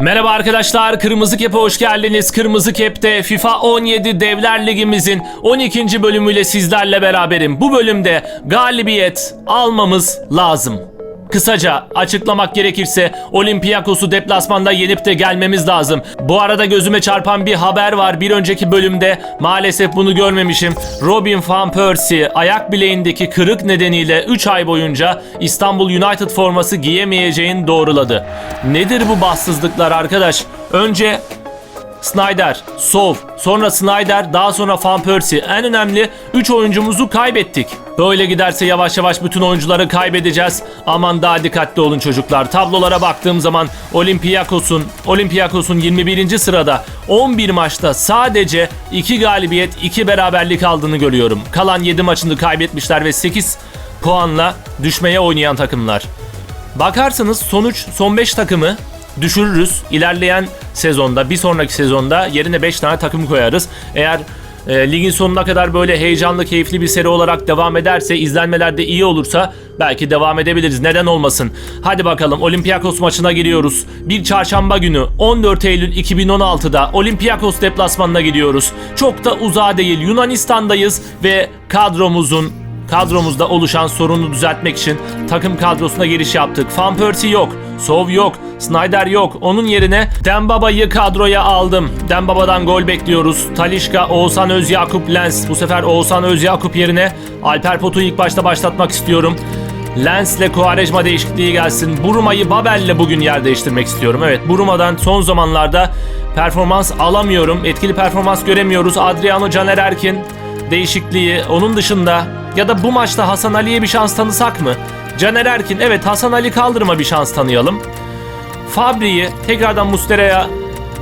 Merhaba arkadaşlar, Kırmızı Kep'e hoş geldiniz. Kırmızı Kep'te FIFA 17 Devler Ligimizin 12. bölümüyle sizlerle beraberim. Bu bölümde galibiyet almamız lazım. Kısaca açıklamak gerekirse Olympiakos'u deplasmanda yenip de gelmemiz lazım. Bu arada gözüme çarpan bir haber var. Bir önceki bölümde maalesef bunu görmemişim. Robin van Persie ayak bileğindeki kırık nedeniyle 3 ay boyunca İstanbul United forması giyemeyeceğini doğruladı. Nedir bu bahtsızlıklar arkadaş? Önce Snyder, Sov, sonra Snyder, daha sonra Van Persie. En önemli 3 oyuncumuzu kaybettik. Böyle giderse yavaş yavaş bütün oyuncuları kaybedeceğiz. Aman daha dikkatli olun çocuklar. Tablolara baktığım zaman Olympiakos'un Olympiakos'un 21. sırada 11 maçta sadece 2 galibiyet, 2 beraberlik aldığını görüyorum. Kalan 7 maçını kaybetmişler ve 8 puanla düşmeye oynayan takımlar. Bakarsanız sonuç son 5 takımı düşürürüz. İlerleyen sezonda, bir sonraki sezonda yerine 5 tane takım koyarız. Eğer e, ligin sonuna kadar böyle heyecanlı, keyifli bir seri olarak devam ederse, izlenmeler de iyi olursa belki devam edebiliriz. Neden olmasın? Hadi bakalım Olympiakos maçına giriyoruz. Bir çarşamba günü 14 Eylül 2016'da Olympiakos deplasmanına gidiyoruz. Çok da uzağa değil Yunanistan'dayız ve kadromuzun Kadromuzda oluşan sorunu düzeltmek için takım kadrosuna giriş yaptık. Van Persie yok, Sov yok, Snyder yok. Onun yerine Dembaba'yı kadroya aldım. Dembaba'dan gol bekliyoruz. Talişka, Oğuzhan Özyakup, Lens. Bu sefer Oğuzhan Özyakup yerine Alper Potuk'u ilk başta başlatmak istiyorum. Lens'le Quaresma değişikliği gelsin. Buruma'yı Babel'le bugün yer değiştirmek istiyorum. Evet Buruma'dan son zamanlarda performans alamıyorum. Etkili performans göremiyoruz. Adriano Caner Erkin değişikliği onun dışında ya da bu maçta Hasan Ali'ye bir şans tanısak mı? Caner Erkin evet Hasan Ali kaldırma bir şans tanıyalım. Fabri'yi tekrardan Mustera'ya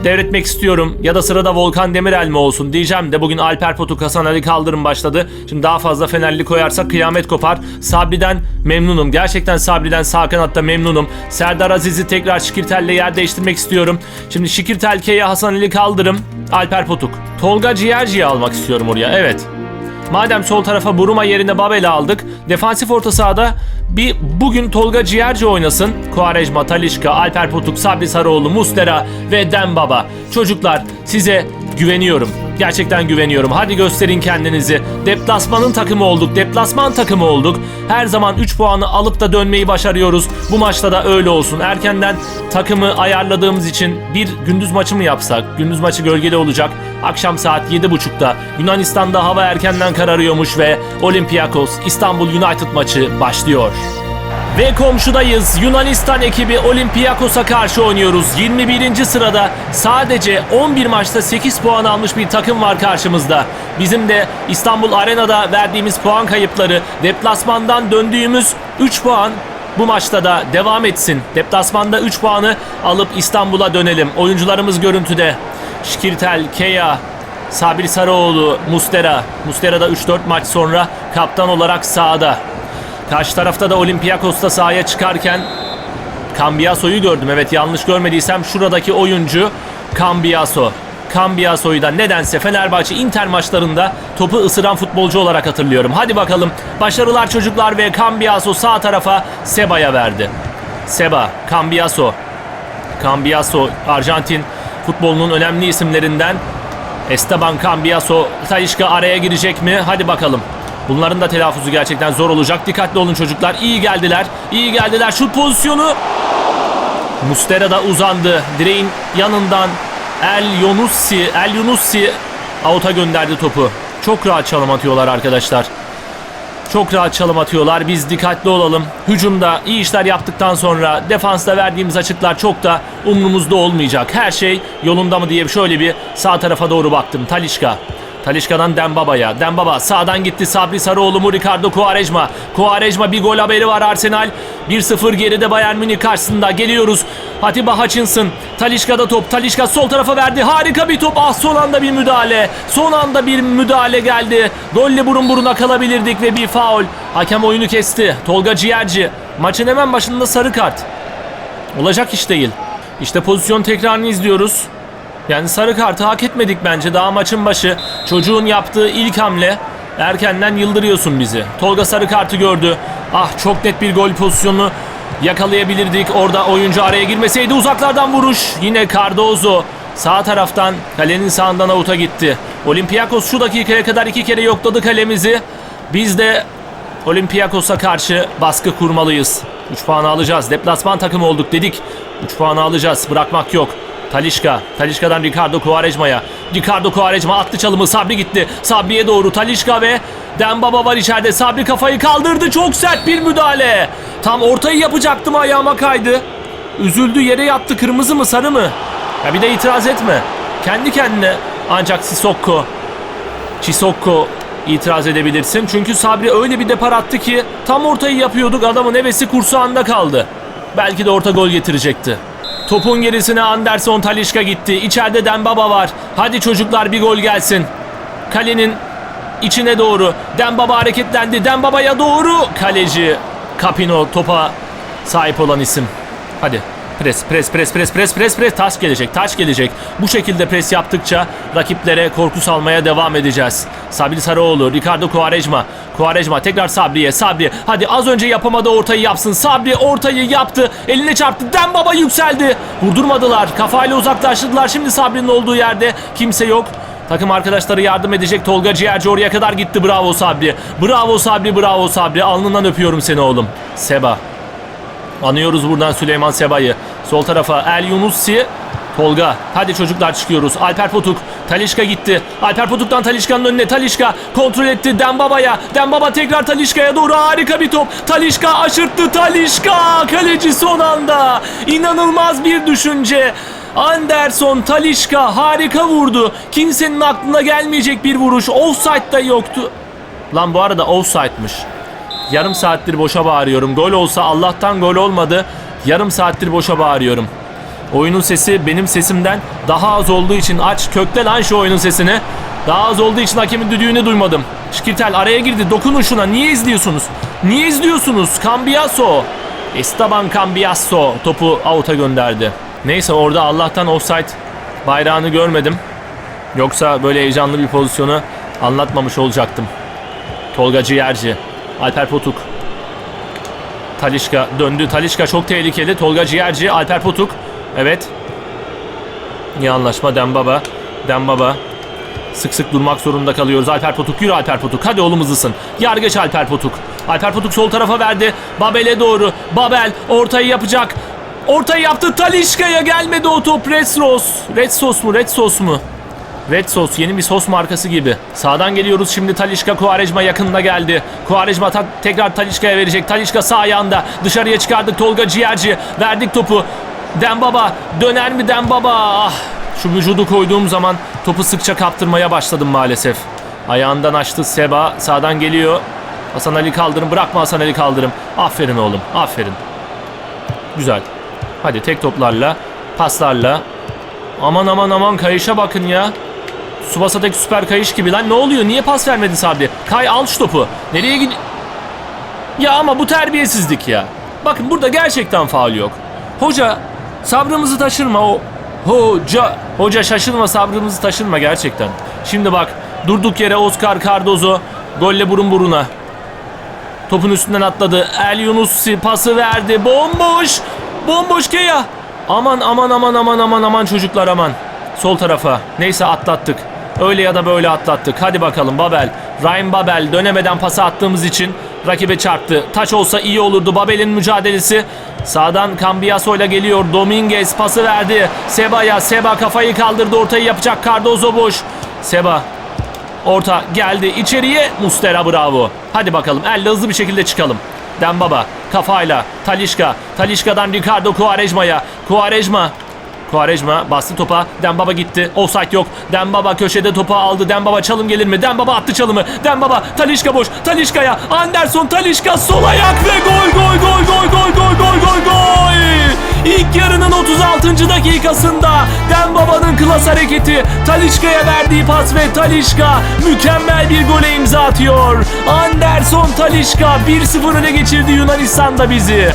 devretmek istiyorum. Ya da sırada Volkan Demirel mi olsun diyeceğim de bugün Alper Potuk Hasan Ali kaldırım başladı. Şimdi daha fazla Fenerli koyarsak kıyamet kopar. Sabri'den memnunum. Gerçekten Sabri'den sağ kanatta memnunum. Serdar Aziz'i tekrar Şikirtel'le yer değiştirmek istiyorum. Şimdi Şikirtel Hasan Ali kaldırım. Alper Potuk. Tolga Ciğerci'yi almak istiyorum oraya. Evet. Madem sol tarafa Buruma yerine Babel'i aldık. Defansif orta sahada bir bugün Tolga Ciğerci oynasın. Quaresma, Talişka, Alper Potuk, Sabri Sarıoğlu, Mustera ve Dembaba. Çocuklar size güveniyorum. Gerçekten güveniyorum. Hadi gösterin kendinizi. Deplasmanın takımı olduk. Deplasman takımı olduk. Her zaman 3 puanı alıp da dönmeyi başarıyoruz. Bu maçta da öyle olsun. Erkenden takımı ayarladığımız için bir gündüz maçı mı yapsak? Gündüz maçı gölgede olacak. Akşam saat 7.30'da Yunanistan'da hava erkenden kararıyormuş ve Olympiakos İstanbul United maçı başlıyor. Ve komşudayız. Yunanistan ekibi Olympiakos'a karşı oynuyoruz. 21. sırada sadece 11 maçta 8 puan almış bir takım var karşımızda. Bizim de İstanbul Arena'da verdiğimiz puan kayıpları, deplasmandan döndüğümüz 3 puan bu maçta da devam etsin. Deplasmanda 3 puanı alıp İstanbul'a dönelim. Oyuncularımız görüntüde. Şikirtel, Keya, Sabri Sarıoğlu, Mustera. Mustera da 3-4 maç sonra kaptan olarak sahada. Karşı tarafta da Olympiakos'ta sahaya çıkarken Cambiaso'yu gördüm. Evet yanlış görmediysem şuradaki oyuncu Cambiaso. Cambiaso'yu da nedense Fenerbahçe Inter maçlarında topu ısıran futbolcu olarak hatırlıyorum. Hadi bakalım başarılar çocuklar ve Cambiaso sağ tarafa Seba'ya verdi. Seba, Cambiaso. Cambiaso Arjantin futbolunun önemli isimlerinden Esteban Cambiaso Talişka araya girecek mi? Hadi bakalım. Bunların da telaffuzu gerçekten zor olacak. Dikkatli olun çocuklar. İyi geldiler. İyi geldiler. Şut pozisyonu. Mustera da uzandı. Direğin yanından El Yunussi, El Yunussi out'a gönderdi topu. Çok rahat çalım atıyorlar arkadaşlar. Çok rahat çalım atıyorlar. Biz dikkatli olalım. Hücumda iyi işler yaptıktan sonra defansta verdiğimiz açıklar çok da umrumuzda olmayacak. Her şey yolunda mı diye şöyle bir sağ tarafa doğru baktım. Talişka. Talişka'dan Dembaba'ya. Dembaba sağdan gitti. Sabri Sarıoğlu mu Ricardo Quaresma. Quaresma bir gol haberi var Arsenal. 1-0 geride Bayern Münih karşısında. Geliyoruz. Atiba Hutchinson. Talişka'da top. Talişka sol tarafa verdi. Harika bir top. Ah son anda bir müdahale. Son anda bir müdahale geldi. Golle burun buruna kalabilirdik ve bir faul. Hakem oyunu kesti. Tolga Ciğerci. Maçın hemen başında sarı kart. Olacak iş değil. İşte pozisyon tekrarını izliyoruz. Yani sarı kartı hak etmedik bence. Daha maçın başı. Çocuğun yaptığı ilk hamle. Erkenden yıldırıyorsun bizi. Tolga sarı kartı gördü. Ah çok net bir gol pozisyonu. yakalayabilirdik. Orada oyuncu araya girmeseydi uzaklardan vuruş. Yine Cardozo sağ taraftan kalenin sağından avuta gitti. Olympiakos şu dakikaya kadar iki kere yokladı kalemizi. Biz de Olympiakos'a karşı baskı kurmalıyız. 3 puanı alacağız. Deplasman takımı olduk dedik. 3 puanı alacağız. Bırakmak yok. Talişka. Talişka'dan Ricardo Quaresma'ya. Ricardo Quaresma attı çalımı. Sabri gitti. Sabri'ye doğru Talişka ve Dembaba var içeride. Sabri kafayı kaldırdı. Çok sert bir müdahale. Tam ortayı yapacaktım ayağıma kaydı. Üzüldü yere yattı. Kırmızı mı sarı mı? Ya bir de itiraz etme. Kendi kendine ancak Sissoko Chisoko itiraz edebilirsin. Çünkü Sabri öyle bir depar attı ki tam ortayı yapıyorduk adamın hevesi kursağında kaldı. Belki de orta gol getirecekti. Topun gerisine Anderson Talişka gitti. İçeride Dembaba var. Hadi çocuklar bir gol gelsin. Kalenin içine doğru. Dembaba hareketlendi. Dembaba'ya doğru. Kaleci Capino topa sahip olan isim. Hadi pres pres pres pres pres pres pres taş gelecek taş gelecek. Bu şekilde pres yaptıkça rakiplere korku salmaya devam edeceğiz. Sabri Sarıoğlu, Ricardo Quaresma. Quaresma tekrar Sabri'ye. Sabri hadi az önce yapamadı ortayı yapsın. Sabri ortayı yaptı. Eline çarptı. Dembaba yükseldi. Vurdurmadılar. Kafayla uzaklaştırdılar. Şimdi Sabri'nin olduğu yerde kimse yok. Takım arkadaşları yardım edecek. Tolga Ciğerci oraya kadar gitti. Bravo Sabri. Bravo Sabri, bravo Sabri. Alnından öpüyorum seni oğlum. Seba. Anıyoruz buradan Süleyman Seba'yı. Sol tarafa El Yunussi. Tolga. Hadi çocuklar çıkıyoruz. Alper Potuk. Talişka gitti. Alper Potuk'tan Talişka'nın önüne. Talişka kontrol etti. Dembaba'ya. Dembaba tekrar Talişka'ya doğru. Harika bir top. Talişka aşırttı. Talişka. Kaleci son anda. İnanılmaz bir düşünce. Anderson Talişka harika vurdu. Kimsenin aklına gelmeyecek bir vuruş. Offside da yoktu. Lan bu arada offside'mış. Yarım saattir boşa bağırıyorum. Gol olsa Allah'tan gol olmadı. Yarım saattir boşa bağırıyorum. Oyunun sesi benim sesimden daha az olduğu için aç kökle lan şu oyunun sesini. Daha az olduğu için hakemin düdüğünü duymadım. Şkirtel araya girdi. Dokunun şuna. Niye izliyorsunuz? Niye izliyorsunuz? Cambiaso. Esteban Cambiaso topu out'a gönderdi. Neyse orada Allah'tan offside bayrağını görmedim. Yoksa böyle heyecanlı bir pozisyonu anlatmamış olacaktım. Tolga Ciğerci. Alper Potuk. Talişka döndü. Talişka çok tehlikeli. Tolga Ciğerci. Alper Potuk. Evet. İyi anlaşma Dembaba. Dembaba. Sık sık durmak zorunda kalıyoruz. Alper Potuk yürü Alper Potuk. Hadi oğlum hızlısın. Yargeç Alper Potuk. Alper Potuk sol tarafa verdi. Babel'e doğru. Babel ortayı yapacak. Ortayı yaptı. Talişka'ya gelmedi o top. Red Sos. Red Sos mu? Red Sos mu? Red Sos yeni bir sos markası gibi. Sağdan geliyoruz şimdi Talişka Kuarejma yakınına geldi. Kuarejma ta- tekrar Talişka'ya verecek. Talişka sağ ayağında. Dışarıya çıkardık Tolga Ciğerci. Verdik topu. Dembaba döner mi Dembaba? Ah, şu vücudu koyduğum zaman topu sıkça kaptırmaya başladım maalesef. Ayağından açtı Seba. Sağdan geliyor. Hasan Ali Kaldırım. Bırakma Hasan Ali Kaldırım. Aferin oğlum. Aferin. Güzel. Hadi tek toplarla, paslarla. Aman aman aman kayışa bakın ya. Subasa'daki süper kayış gibi lan ne oluyor? Niye pas vermedi Sabri? Kay al şu topu. Nereye gid... Ya ama bu terbiyesizlik ya. Bakın burada gerçekten faul yok. Hoca sabrımızı taşırma o. Hoca. Hoca şaşırma sabrımızı taşırma gerçekten. Şimdi bak durduk yere Oscar Cardozo golle burun buruna. Topun üstünden atladı. El Yunussi pası verdi. Bomboş. Bomboş Keya. Aman aman aman aman aman aman çocuklar aman. Sol tarafa. Neyse atlattık. Öyle ya da böyle atlattık. Hadi bakalım Babel. Ryan Babel dönemeden pası attığımız için rakibe çarptı. Taç olsa iyi olurdu. Babel'in mücadelesi. Sağdan Cambiaso ile geliyor. Dominguez pası verdi. Seba'ya. Seba kafayı kaldırdı. Ortayı yapacak. Cardozo boş. Seba Orta geldi içeriye Mustera bravo. Hadi bakalım elle hızlı bir şekilde çıkalım. Dembaba kafayla Talişka. Talişka'dan Ricardo Quaresma'ya. Quaresma. Quaresma bastı topa. Dembaba gitti. Offside yok. Dembaba köşede topu aldı. Dembaba çalım gelir mi? Dembaba attı çalımı. Dembaba Talişka boş. Talişka'ya. Anderson Talişka sol ayak ve gol gol gol gol gol gol gol gol gol. İlk yarının 36. dakikasında Dembaba'nın klas hareketi Talişka'ya verdiği pas ve Talişka mükemmel bir gole imza atıyor. Anderson Talişka 1-0 öne geçirdi Yunanistan'da bizi.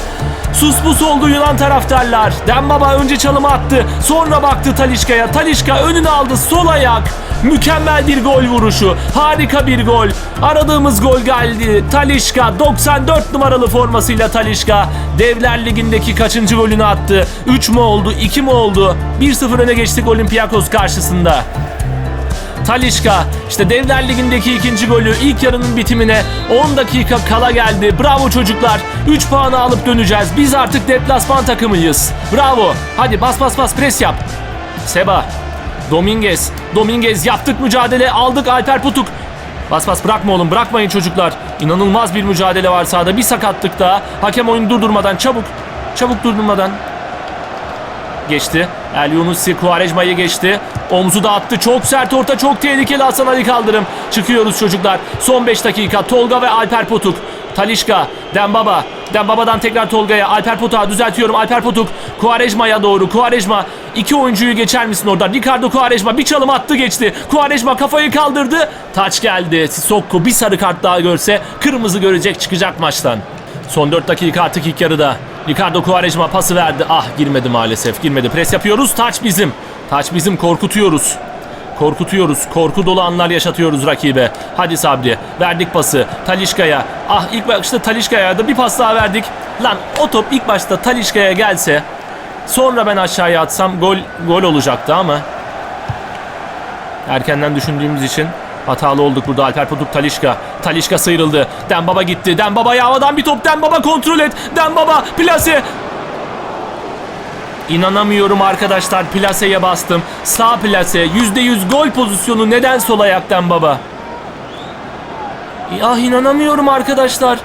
Sus pus oldu Yunan taraftarlar. Dembaba önce çalımı attı. Sonra baktı Talişka'ya. Talişka önünü aldı. Sol ayak. Mükemmel bir gol vuruşu. Harika bir gol. Aradığımız gol geldi. Talişka 94 numaralı formasıyla Talişka Devler Ligi'ndeki kaçıncı golünü attı? 3 mü oldu? 2 mi oldu? 1-0 öne geçtik Olympiakos karşısında. Talişka işte Devler Ligi'ndeki ikinci golü ilk yarının bitimine 10 dakika kala geldi. Bravo çocuklar. 3 puanı alıp döneceğiz. Biz artık deplasman takımıyız. Bravo. Hadi bas bas bas pres yap. Seba. Dominguez. Dominguez yaptık mücadele aldık Alper Putuk. Bas bas bırakma oğlum bırakmayın çocuklar. İnanılmaz bir mücadele var sahada. Bir sakatlık daha. Hakem oyunu durdurmadan çabuk. Çabuk durdurmadan geçti. El Yunus'i Kuarejma'yı geçti. Omzu da attı. Çok sert orta. Çok tehlikeli Hasan Ali kaldırım. Çıkıyoruz çocuklar. Son 5 dakika. Tolga ve Alper Potuk. Talişka. Dembaba. Dembaba'dan tekrar Tolga'ya. Alper Potuk'a düzeltiyorum. Alper Potuk. Kuarejma'ya doğru. Kuarejma. iki oyuncuyu geçer misin orada? Ricardo Kuarejma bir çalım attı geçti. Kuarejma kafayı kaldırdı. Taç geldi. Sissoko bir sarı kart daha görse kırmızı görecek çıkacak maçtan. Son 4 dakika artık ilk yarıda. Ricardo Quaresma pası verdi. Ah girmedi maalesef. Girmedi. Pres yapıyoruz. Taç bizim. Taç bizim. Korkutuyoruz. Korkutuyoruz. Korku dolu anlar yaşatıyoruz rakibe. Hadi Sabri. Verdik pası. Talişka'ya. Ah ilk başta Talişka'ya da bir pas daha verdik. Lan o top ilk başta Talişka'ya gelse sonra ben aşağıya atsam gol gol olacaktı ama erkenden düşündüğümüz için hatalı olduk burada. Alper Potuk Talişka. Talişka sıyrıldı. Dembaba gitti. Dembaba havadan bir top. Dembaba kontrol et. Dembaba plase. İnanamıyorum arkadaşlar. Plaseye bastım. Sağ plase. %100 gol pozisyonu. Neden sol ayak Dembaba? Ya inanamıyorum arkadaşlar.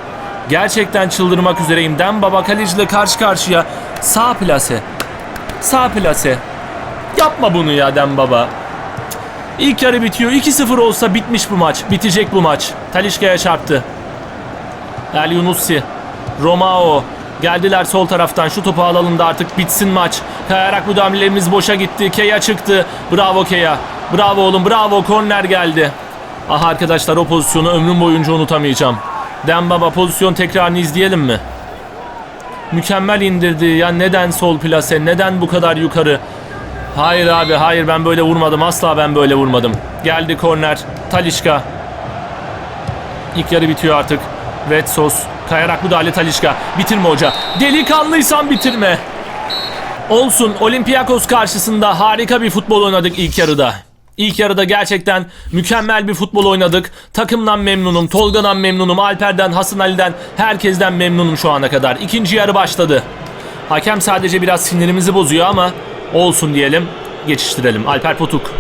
Gerçekten çıldırmak üzereyim. Dembaba kaleciyle karşı karşıya. Sağ plase. Sağ plase. Yapma bunu ya Dembaba. İlk yarı bitiyor. 2-0 olsa bitmiş bu maç. Bitecek bu maç. Talişka'ya çarptı. El Yunussi. Romao. Geldiler sol taraftan. Şu topu alalım da artık bitsin maç. Kayarak müdahalelerimiz boşa gitti. Keya çıktı. Bravo Keya. Bravo oğlum. Bravo. Korner geldi. Ah arkadaşlar o pozisyonu ömrüm boyunca unutamayacağım. Dembaba pozisyon tekrarını izleyelim mi? Mükemmel indirdi. Ya neden sol plase? Neden bu kadar yukarı? Hayır abi hayır ben böyle vurmadım. Asla ben böyle vurmadım. Geldi korner. Talişka. İlk yarı bitiyor artık. Red sos. Kayarak müdahale Talişka. Bitirme hoca. Delikanlıysan bitirme. Olsun Olympiakos karşısında harika bir futbol oynadık ilk yarıda. İlk yarıda gerçekten mükemmel bir futbol oynadık. Takımdan memnunum, Tolga'dan memnunum, Alper'den, Hasan Ali'den, herkesten memnunum şu ana kadar. İkinci yarı başladı. Hakem sadece biraz sinirimizi bozuyor ama olsun diyelim. Geçiştirelim. Alper Potuk,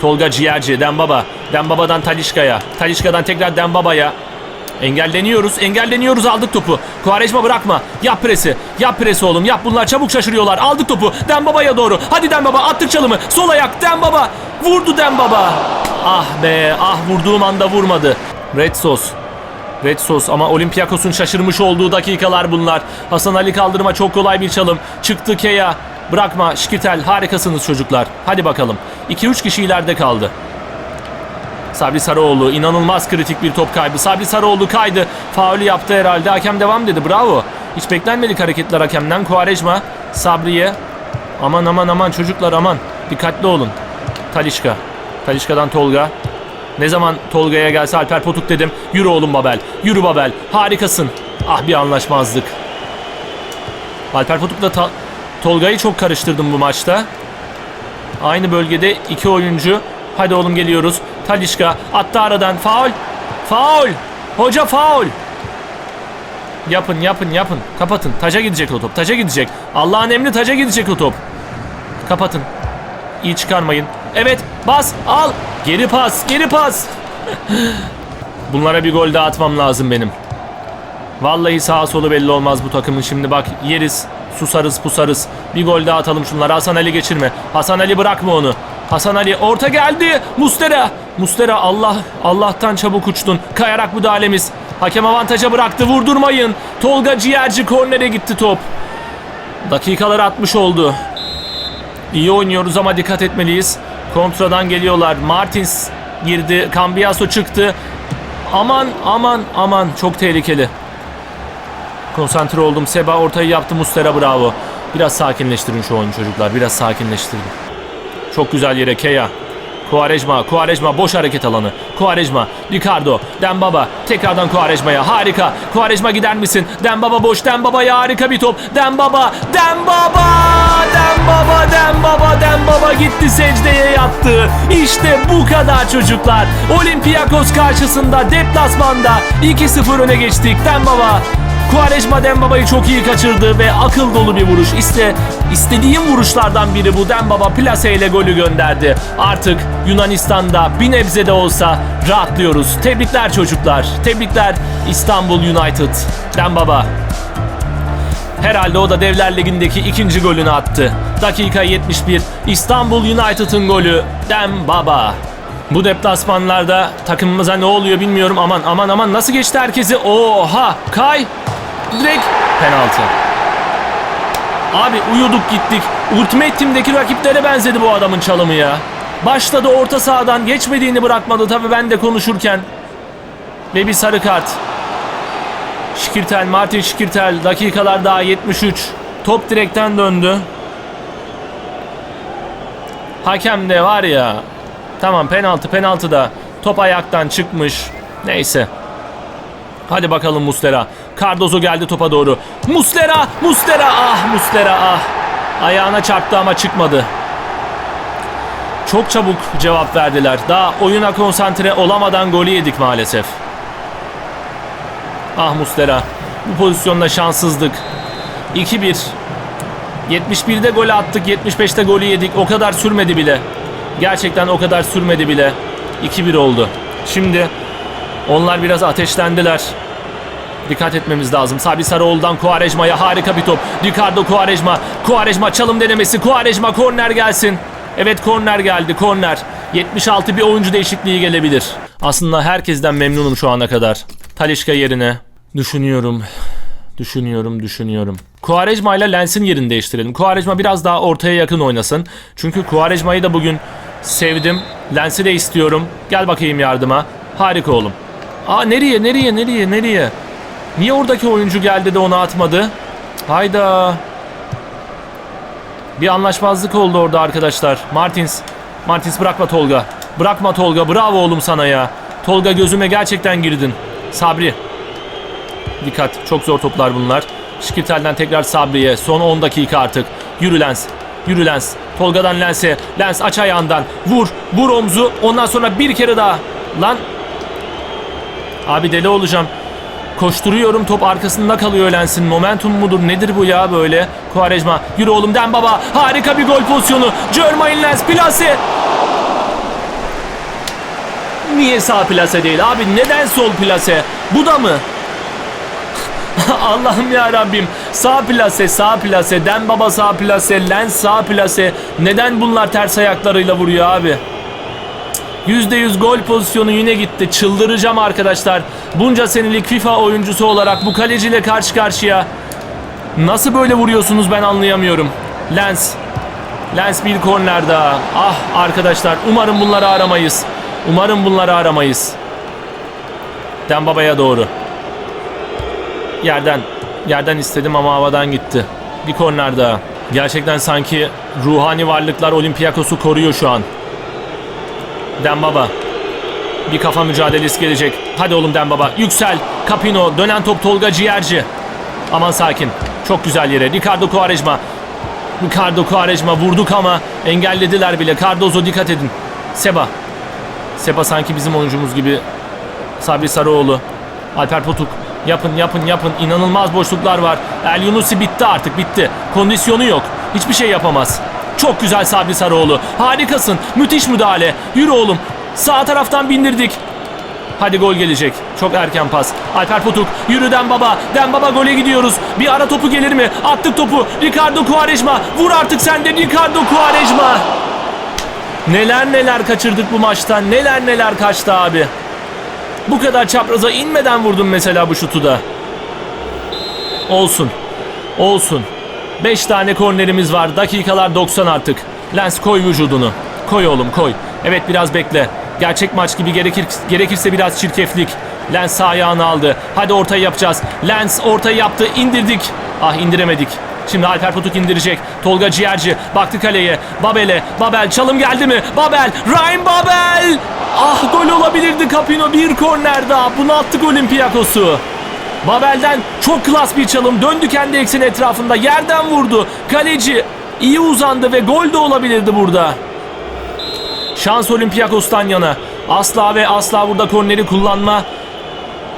Tolga Ciğerci, Dembaba, Dembaba'dan Talişka'ya, Talişka'dan tekrar Dembaba'ya. Engelleniyoruz, engelleniyoruz aldık topu. Kuvareşma bırakma. Yap presi. Yap presi oğlum. Yap bunlar çabuk şaşırıyorlar. Aldık topu. Dembaba'ya doğru. Hadi Dembaba attık çalımı. Sol ayak Dembaba. Vurdu Dembaba. Ah be ah vurduğum anda vurmadı. Red Sos. Red Sos ama Olympiakos'un şaşırmış olduğu dakikalar bunlar. Hasan Ali kaldırma çok kolay bir çalım. Çıktı Keya. Bırakma Şkitel harikasınız çocuklar. Hadi bakalım. 2-3 kişi ileride kaldı. Sabri Sarıoğlu inanılmaz kritik bir top kaybı. Sabri Sarıoğlu kaydı. Faulü yaptı herhalde. Hakem devam dedi. Bravo. Hiç beklenmedik hareketler hakemden. Kuarejma Sabri'ye. Aman aman aman çocuklar aman. Dikkatli olun. Talişka. Talişka'dan Tolga. Ne zaman Tolga'ya gelse Alper Potuk dedim. Yürü oğlum Babel. Yürü Babel. Harikasın. Ah bir anlaşmazlık. Alper Potuk'la Ta- Tolga'yı çok karıştırdım bu maçta. Aynı bölgede iki oyuncu. Hadi oğlum geliyoruz. Talişka attı aradan. Faul. Faul. Hoca faul. Yapın yapın yapın. Kapatın. Taca gidecek o top. Taca gidecek. Allah'ın emri taca gidecek o top. Kapatın. İyi çıkarmayın. Evet bas al. Geri pas geri pas. Bunlara bir gol daha atmam lazım benim. Vallahi sağa solu belli olmaz bu takımın şimdi bak yeriz susarız pusarız. Bir gol daha atalım şunlara Hasan Ali geçirme. Hasan Ali bırakma onu. Hasan Ali orta geldi. Mustera. Mustera Allah Allah'tan çabuk uçtun. Kayarak müdahalemiz. Hakem avantaja bıraktı. Vurdurmayın. Tolga Ciğerci kornere gitti top. Dakikalar 60 oldu. İyi oynuyoruz ama dikkat etmeliyiz. Kontradan geliyorlar. Martins girdi. Cambiaso çıktı. Aman aman aman çok tehlikeli. Konsantre oldum. Seba ortayı yaptı. Mustera bravo. Biraz sakinleştirin şu oyunu çocuklar. Biraz sakinleştirin. Çok güzel yere Keya. Kuarejma, Kuarejma boş hareket alanı. Kuarejma, Ricardo, Dembaba. Tekrardan Kuarejma'ya. Harika. Kuarejma gider misin? Dembaba boş. Dembaba'ya harika bir top. Dembaba, Dembaba! Dembaba, Dembaba, Dembaba gitti secdeye yattı. İşte bu kadar çocuklar. Olympiakos karşısında deplasmanda 2-0 öne geçtik. Dembaba Quaresma Dembaba'yı çok iyi kaçırdı ve akıl dolu bir vuruş. İşte istediğim vuruşlardan biri bu. Dembaba plase ile golü gönderdi. Artık Yunanistan'da bir nebze de olsa rahatlıyoruz. Tebrikler çocuklar. Tebrikler İstanbul United. Dembaba. Herhalde o da Devler Ligi'ndeki ikinci golünü attı. Dakika 71. İstanbul United'ın golü. Dembaba. Bu deplasmanlarda takımımıza ne oluyor bilmiyorum. Aman aman aman nasıl geçti herkesi? Oha! Kay! Direkt penaltı. Abi uyuduk gittik. Ultimate Team'deki rakiplere benzedi bu adamın çalımı ya. Başladı orta sahadan geçmediğini bırakmadı tabii ben de konuşurken. Ve bir sarı kart. Şikirtel, Martin Şikirtel dakikalar daha 73. Top direkten döndü. Hakem de var ya. Tamam penaltı penaltı da top ayaktan çıkmış. Neyse. Hadi bakalım Muslera. Cardozo geldi topa doğru. Muslera! Muslera! Ah Muslera ah. Ayağına çarptı ama çıkmadı. Çok çabuk cevap verdiler. Daha oyuna konsantre olamadan golü yedik maalesef. Ah Muslera. Bu pozisyonda şanssızlık. 2-1. 71'de gol attık. 75'te golü yedik. O kadar sürmedi bile. Gerçekten o kadar sürmedi bile. 2-1 oldu. Şimdi onlar biraz ateşlendiler. Dikkat etmemiz lazım. Sabri Sarıoğlu'dan Kuarejma'ya harika bir top. Ricardo Kuarejma. Kuarejma çalım denemesi. Kuarejma korner gelsin. Evet korner geldi korner. 76 bir oyuncu değişikliği gelebilir. Aslında herkesten memnunum şu ana kadar. Talişka yerine. Düşünüyorum. Düşünüyorum, düşünüyorum. Kuarejma ile Lens'in yerini değiştirelim. Kuarejma biraz daha ortaya yakın oynasın. Çünkü Kuarejma'yı da bugün sevdim. Lens'i de istiyorum. Gel bakayım yardıma. Harika oğlum. Aa nereye, nereye, nereye, nereye? Niye oradaki oyuncu geldi de onu atmadı? Hayda. Bir anlaşmazlık oldu orada arkadaşlar. Martins. Martins bırakma Tolga. Bırakma Tolga. Bravo oğlum sana ya. Tolga gözüme gerçekten girdin. Sabri. Dikkat. Çok zor toplar bunlar. Şikirtel'den tekrar Sabri'ye. Son 10 dakika artık. Yürü Lens. Yürü Lens. Tolga'dan Lens'e. Lens aç ayağından. Vur. Vur omzu. Ondan sonra bir kere daha. Lan. Abi deli olacağım. Koşturuyorum top arkasında kalıyor Lens'in. Momentum mudur nedir bu ya böyle? Kuarejma. Yürü oğlum Dembaba. Harika bir gol pozisyonu. Jermaine Lens plase. Niye sağ plase değil abi? Neden sol plase? Bu da mı? Allah'ım ya Rabbim. Sağ plase, sağ plase, Dembaba sağ plase, Lens sağ plase. Neden bunlar ters ayaklarıyla vuruyor abi? %100 gol pozisyonu yine gitti. Çıldıracağım arkadaşlar. Bunca senelik FIFA oyuncusu olarak bu kaleciyle karşı karşıya. Nasıl böyle vuruyorsunuz ben anlayamıyorum. Lens. Lens bir korner daha. Ah arkadaşlar umarım bunları aramayız. Umarım bunları aramayız. Dembaba'ya doğru. Yerden. Yerden istedim ama havadan gitti. Bir korner daha. Gerçekten sanki ruhani varlıklar Olympiakos'u koruyor şu an. Dembaba. Bir kafa mücadelesi gelecek. Hadi oğlum Dembaba. Yüksel. Capino. Dönen top Tolga Ciğerci. Aman sakin. Çok güzel yere. Ricardo Quaresma. Ricardo Quaresma vurduk ama engellediler bile. Cardozo dikkat edin. Seba. Seba sanki bizim oyuncumuz gibi. Sabri Sarıoğlu. Alper Potuk. Yapın yapın yapın. İnanılmaz boşluklar var. El Yunusi bitti artık bitti. Kondisyonu yok. Hiçbir şey yapamaz. Çok güzel Sabri Sarıoğlu. Harikasın. Müthiş müdahale. Yürü oğlum. Sağ taraftan bindirdik. Hadi gol gelecek. Çok erken pas. Alper Potuk. Yürü Dembaba. Dembaba gole gidiyoruz. Bir ara topu gelir mi? Attık topu. Ricardo Quaresma. Vur artık sen de Ricardo Quaresma. Neler neler kaçırdık bu maçtan. Neler neler kaçtı abi. Bu kadar çapraza inmeden vurdum mesela bu şutu da. Olsun. Olsun. 5 tane kornerimiz var. Dakikalar 90 artık. Lens koy vücudunu. Koy oğlum koy. Evet biraz bekle. Gerçek maç gibi gerekir, gerekirse biraz çirkeflik. Lens sağ ayağını aldı. Hadi ortayı yapacağız. Lens ortayı yaptı. indirdik. Ah indiremedik. Şimdi Alper Potuk indirecek. Tolga Ciğerci baktı kaleye. Babel'e. Babel çalım geldi mi? Babel. Ryan Babel. Ah gol olabilirdi Capino. Bir korner daha. Bunu attık Olympiakos'u. Babel'den çok klas bir çalım. Döndü kendi ekseni etrafında. Yerden vurdu. Kaleci iyi uzandı ve gol de olabilirdi burada. Şans Olympiakos'tan yana. Asla ve asla burada korneri kullanma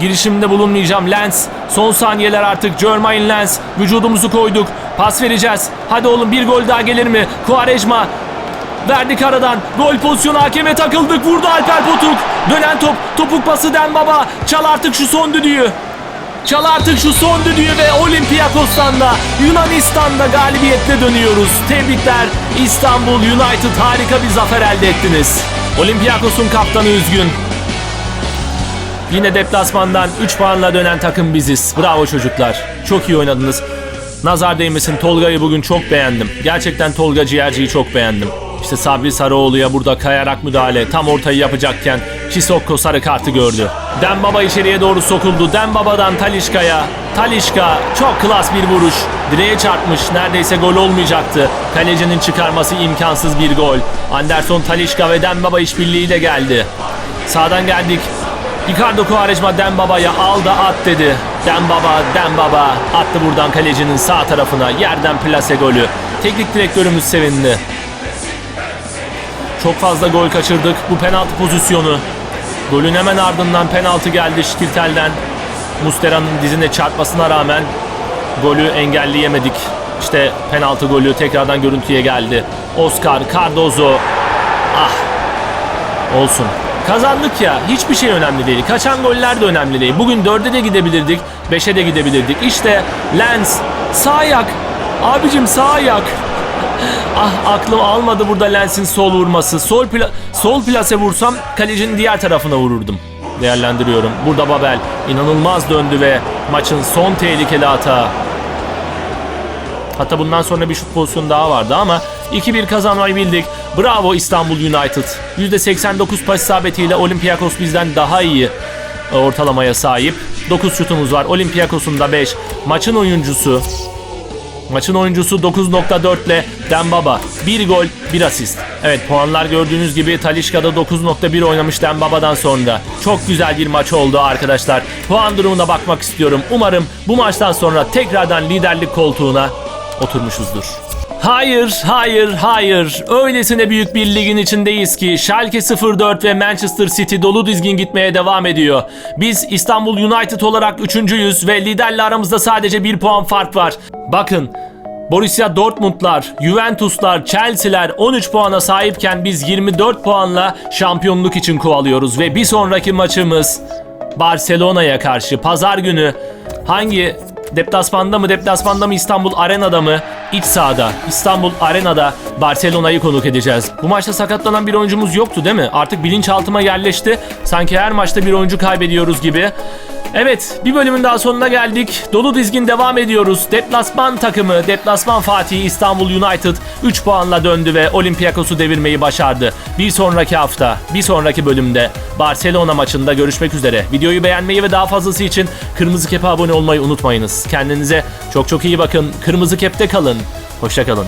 girişiminde bulunmayacağım. Lens son saniyeler artık. Jermaine Lens vücudumuzu koyduk. Pas vereceğiz. Hadi oğlum bir gol daha gelir mi? Quaresma verdik aradan. Gol pozisyonu hakeme takıldık. Vurdu Alper Potuk. Dönen top. Topuk pası Dembaba. Çal artık şu son düdüğü. Çal artık şu son düdüğü ve Olympiakos'tan da Yunanistan'da galibiyetle dönüyoruz. Tebrikler İstanbul United harika bir zafer elde ettiniz. Olympiakos'un kaptanı üzgün. Yine deplasmandan 3 puanla dönen takım biziz. Bravo çocuklar. Çok iyi oynadınız. Nazar değmesin Tolga'yı bugün çok beğendim. Gerçekten Tolga Ciğerci'yi çok beğendim. İşte Sabri Sarıoğlu'ya burada kayarak müdahale. Tam ortayı yapacakken Çisokko sarı kartı gördü. Dembaba içeriye doğru sokuldu. Dembaba'dan Talişka'ya. Talişka çok klas bir vuruş. Direğe çarpmış. Neredeyse gol olmayacaktı. Kalecinin çıkarması imkansız bir gol. Anderson Talişka ve Dembaba işbirliğiyle geldi. Sağdan geldik. Ricardo Quaresma Dembaba'ya al da at dedi. Dembaba, Dembaba attı buradan kalecinin sağ tarafına. Yerden plase golü. Teknik direktörümüz sevindi. Çok fazla gol kaçırdık. Bu penaltı pozisyonu. Golün hemen ardından penaltı geldi Şkirtel'den. Mustera'nın dizine çarpmasına rağmen golü engelleyemedik. İşte penaltı golü tekrardan görüntüye geldi. Oscar Cardozo. Ah Olsun. Kazandık ya. Hiçbir şey önemli değil. Kaçan goller de önemli değil. Bugün 4'e de gidebilirdik. 5'e de gidebilirdik. İşte Lens. Sağ ayak. Abicim sağ ayak. Ah aklım almadı burada Lens'in sol vurması. Sol, pla- sol plase vursam kalecinin diğer tarafına vururdum. Değerlendiriyorum. Burada Babel inanılmaz döndü ve maçın son tehlikeli hata. Hatta bundan sonra bir şut pozisyonu daha vardı ama 2-1 kazanmayı bildik. Bravo İstanbul United. %89 pas isabetiyle Olympiakos bizden daha iyi e, ortalamaya sahip. 9 şutumuz var. Olympiakos'un da 5. Maçın oyuncusu Maçın oyuncusu 9.4 ile Dembaba. 1 gol, 1 asist. Evet puanlar gördüğünüz gibi Talişka'da 9.1 oynamış Dembaba'dan sonra. Çok güzel bir maç oldu arkadaşlar. Puan durumuna bakmak istiyorum. Umarım bu maçtan sonra tekrardan liderlik koltuğuna oturmuşuzdur. Hayır, hayır, hayır. Öylesine büyük bir ligin içindeyiz ki Schalke 04 ve Manchester City dolu dizgin gitmeye devam ediyor. Biz İstanbul United olarak üçüncüyüz ve liderle aramızda sadece bir puan fark var. Bakın Borussia Dortmund'lar, Juventus'lar, Chelsea'ler 13 puana sahipken biz 24 puanla şampiyonluk için kovalıyoruz. Ve bir sonraki maçımız Barcelona'ya karşı. Pazar günü hangi deplasmanda mı deplasmanda mı İstanbul Arena'da mı iç sahada İstanbul Arena'da Barcelona'yı konuk edeceğiz. Bu maçta sakatlanan bir oyuncumuz yoktu değil mi? Artık bilinçaltıma yerleşti. Sanki her maçta bir oyuncu kaybediyoruz gibi. Evet bir bölümün daha sonuna geldik. Dolu dizgin devam ediyoruz. Deplasman takımı, deplasman Fatih İstanbul United 3 puanla döndü ve Olympiakos'u devirmeyi başardı. Bir sonraki hafta, bir sonraki bölümde Barcelona maçında görüşmek üzere. Videoyu beğenmeyi ve daha fazlası için Kırmızı Kep'e abone olmayı unutmayınız. Kendinize çok çok iyi bakın. Kırmızı Kep'te kalın. Hoşçakalın.